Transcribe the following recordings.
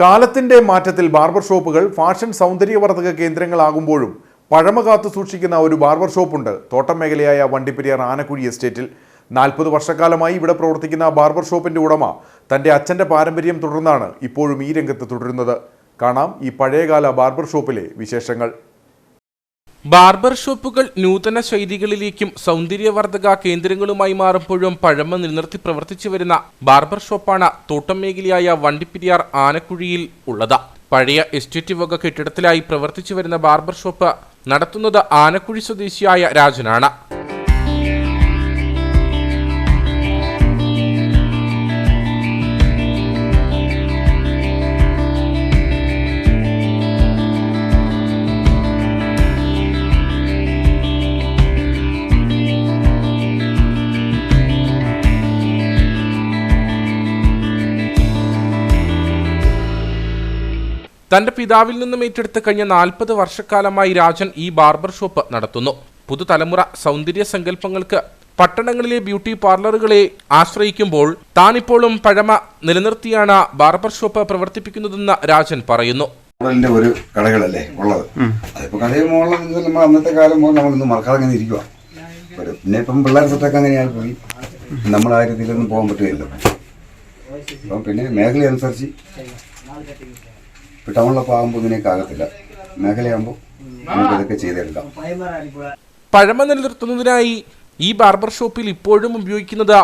കാലത്തിന്റെ മാറ്റത്തിൽ ബാർബർ ഷോപ്പുകൾ ഫാഷൻ സൗന്ദര്യവർദ്ധക കേന്ദ്രങ്ങളാകുമ്പോഴും പഴമ കാത്തു സൂക്ഷിക്കുന്ന ഒരു ബാർബർ ഷോപ്പുണ്ട്. തോട്ടം മേഖലയായ വണ്ടിപ്പെരിയാർ ആനക്കുഴി എസ്റ്റേറ്റിൽ. നാൽപ്പത് വർഷക്കാലമായി ഇവിടെ പ്രവർത്തിക്കുന്ന ബാർബർ ഷോപ്പിന്റെ ഉടമ തന്റെ അച്ഛന്റെ പാരമ്പര്യം തുടർന്നാണ് ഇപ്പോഴും ഈ രംഗത്ത് തുടരുന്നത്. കാണാം ഈ പഴയകാല ബാർബർ ഷോപ്പിലെ വിശേഷങ്ങൾ. ബാർബർ ഷോപ്പുകൾ നൂതന ശൈലികളിലേക്കും സൗന്ദര്യവർദ്ധക കേന്ദ്രങ്ങളുമായി മാറുമ്പോഴും പഴമ നിലനിർത്തി പ്രവർത്തിച്ചു വരുന്ന ബാർബർ ഷോപ്പാണ് തോട്ടം മേഖലയായ വണ്ടിപ്പെരിയാർ ആനക്കുഴിയിൽ ഉള്ളത്. പഴയ എസ്റ്റേറ്റ് വക കെട്ടിടത്തിലായി പ്രവർത്തിച്ചു വരുന്ന ബാർബർ ഷോപ്പ് നടത്തുന്നത് ആനക്കുഴി സ്വദേശിയായ രാജനാണ്. തന്റെ പിതാവിൽ നിന്നും ഏറ്റെടുത്ത് കഴിഞ്ഞ നാൽപ്പത് വർഷക്കാലമായി രാജൻ ഈ ബാർബർ ഷോപ്പ് നടത്തുന്നു. പുതുതലമുറ സൗന്ദര്യ സങ്കല്പങ്ങൾക്ക് പട്ടണങ്ങളിലെ ബ്യൂട്ടി പാർലറുകളെ ആശ്രയിക്കുമ്പോൾ താനിപ്പോഴും പഴമ നിലനിർത്തിയാണ് ബാർബർ ഷോപ്പ് പ്രവർത്തിപ്പിക്കുന്നതെന്ന് രാജൻ പറയുന്നു. ഒരു കടകളല്ലേ ഉള്ളത്? അതിപ്പോ മോഡൽ നമ്മൾ അന്നത്തെ കാലം മുതൽ നമ്മൾ ഇന്ന് മറക്കാതെ അങ്ങനെ ഇരിക്കുക പിന്നെ ഇപ്പം പിള്ളേർ സെറ്റൊക്കെ അങ്ങനെയായി പോയി. നമ്മൾ ആ രീതിയിലൊന്നും പോകാൻ പറ്റുകയില്ല അപ്പം പിന്നെ മേഖല അനുസരിച്ച് ഇപ്പം ടൗണിലൊക്കെ ആകുമ്പോൾ ഇതിനൊക്കെ ആകത്തില്ല. മേഖലയാകുമ്പോൾ നമുക്കിതൊക്കെ ചെയ്തെടുക്കാം. പഴമ നിലനിർത്തുന്നതിനായി ഈ ബാർബർ ഷോപ്പിൽ ഇപ്പോഴും ഉപയോഗിക്കുന്നത്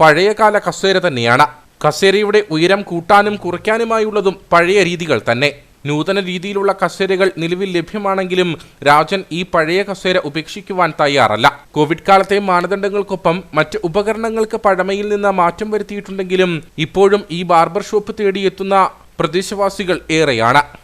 പഴയകാല കസേര തന്നെയാണ്. കസേരയുടെ ഉയരം കൂട്ടാനും കുറയ്ക്കാനുമായുള്ളതും പഴയ രീതികൾ തന്നെ. നൂതന രീതിയിലുള്ള കസേരകൾ നിലവിൽ ലഭ്യമാണെങ്കിലും രാജൻ ഈ പഴയ കസേര ഉപേക്ഷിക്കുവാൻ തയ്യാറല്ല. കോവിഡ് കാലത്തെ മാനദണ്ഡങ്ങൾക്കൊപ്പം മറ്റ് ഉപകരണങ്ങൾക്ക് പഴമയിൽ നിന്ന് മാറ്റം വരുത്തിയിട്ടുണ്ടെങ്കിലും ഇപ്പോഴും ഈ ബാർബർ ഷോപ്പ് തേടിയെത്തുന്ന പ്രദേശവാസികൾ ഏറെയാണ്.